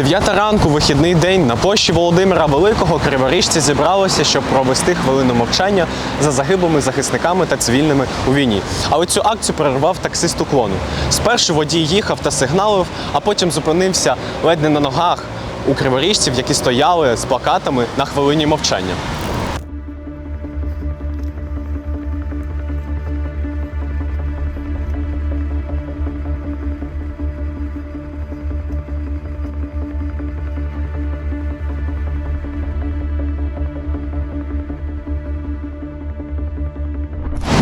Дев'ята ранку, вихідний день на площі Володимира Великого криворіжці зібралися, щоб провести хвилину мовчання за загиблими захисниками та цивільними у війні. Але цю акцію перервав таксист уклону. Спершу водій їхав та сигналив, а потім зупинився ледь не на ногах у криворіжців, які стояли з плакатами на хвилині мовчання.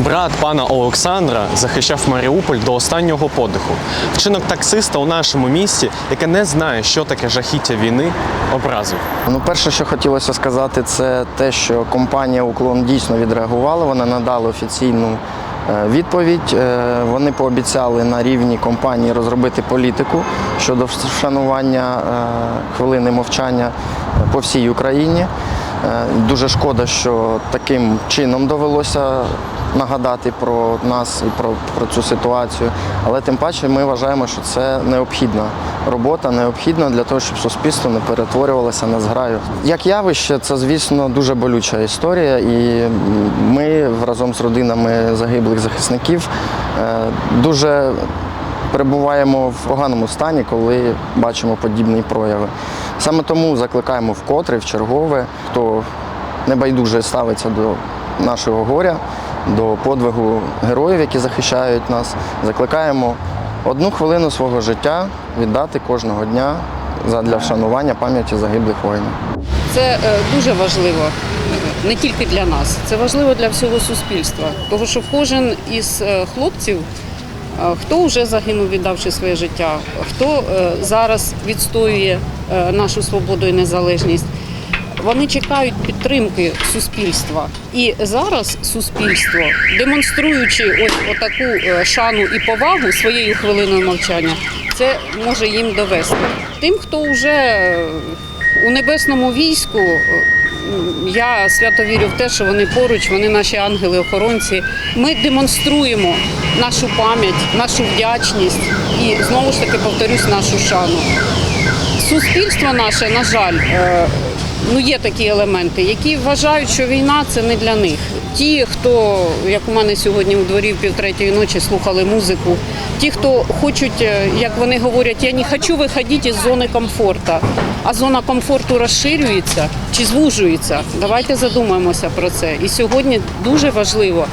Брат пана Олександра захищав Маріуполь до останнього подиху. Вчинок таксиста у нашому місті, яке не знає, що таке жахіття війни, образив. Ну, перше, що хотілося сказати, це те, що компанія Уклон дійсно відреагувала. Вона надала офіційну е, відповідь. Е, Вони пообіцяли на рівні компанії розробити політику щодо вшанування е, хвилини мовчання по всій Україні. Е, Дуже шкода, що таким чином довелося нагадати про нас і про, про цю ситуацію. Але тим паче ми вважаємо, що це необхідна робота, необхідна для того, щоб суспільство не перетворювалося на зграю. Як явище, це, звісно, дуже болюча історія, і ми разом з родинами загиблих захисників е, дуже перебуваємо в поганому стані, коли бачимо подібні прояви. Саме тому закликаємо вкотре, в чергове, хто небайдуже ставиться до нашого горя, до подвигу героїв, які захищають нас. Закликаємо одну хвилину свого життя віддати кожного дня задля вшанування пам'яті загиблих воїнів. Це е, дуже важливо не тільки для нас, це важливо для всього суспільства. Тому що кожен із е, хлопців, хто вже загинув, віддавши своє життя, хто е, зараз відстоює е, нашу свободу і незалежність. Вони чекають підтримки суспільства. І зараз суспільство, демонструючи ось отаку е, шану і повагу своєю хвилиною мовчання, це може їм довести. Тим, хто вже у небесному війську, я свято вірю в те, що вони поруч, вони наші ангели-охоронці. Ми демонструємо нашу пам'ять, нашу вдячність і знову ж таки повторюсь нашу шану. Суспільство наше, на жаль, е, ну є такі елементи, які вважають, що війна це не для них. Ті, хто, як у мене сьогодні у дворі в півтретьої ночі слухали музику, ті, хто хочуть, е, як вони говорять, я не хочу виходити із зони комфорту, а зона комфорту розширюється чи звужується. Давайте задумаємося про це. І сьогодні дуже важливо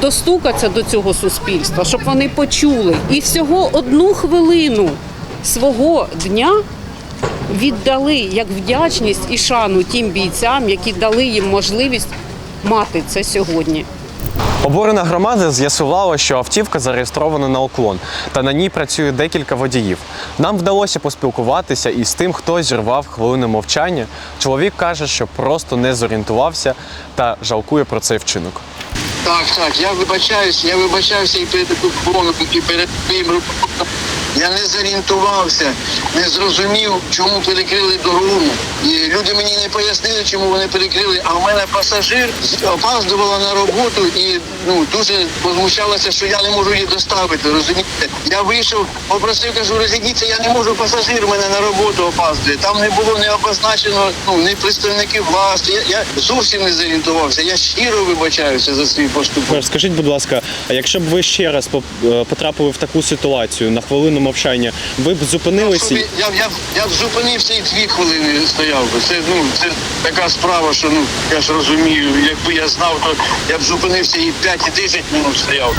достукатися до цього суспільства, щоб вони почули і всього одну хвилину свого дня віддали як вдячність і шану тим бійцям, які дали їм можливість мати це сьогодні. Оборена громади з'ясувала, що автівка зареєстрована на уклон, та на ній працює декілька водіїв. Нам вдалося поспілкуватися із тим, хто зірвав хвилину мовчання. Чоловік каже, що просто не зорієнтувався та жалкує про цей вчинок. Так, так, я вибачаюся, я вибачаюся і перед і перед репортом. Я не зорієнтувався, не зрозумів, чому перекрили дорогу. І люди мені не пояснили, чому вони перекрили. А в мене пасажир опаздувала на роботу і ну дуже возмущалася, що я не можу її доставити. Розумієте? Я вийшов, попросив, кажу, розійдіться, я не можу, пасажир мене на роботу опаздує. Там не було не обозначено ну, ні представників власті. Я, я зовсім не зорієнтувався. Я щиро вибачаюся за свій поступок. Скажіть, будь ласка, а якщо б ви ще раз е, потрапили в таку ситуацію на хвилину мовчання, ви б зупинилися? Я, я, я б зупинився і дві хвилини стояв би. Це ну це така справа, що ну я ж розумію, якби я знав, то я б зупинився і 5, і 10 минут стояв.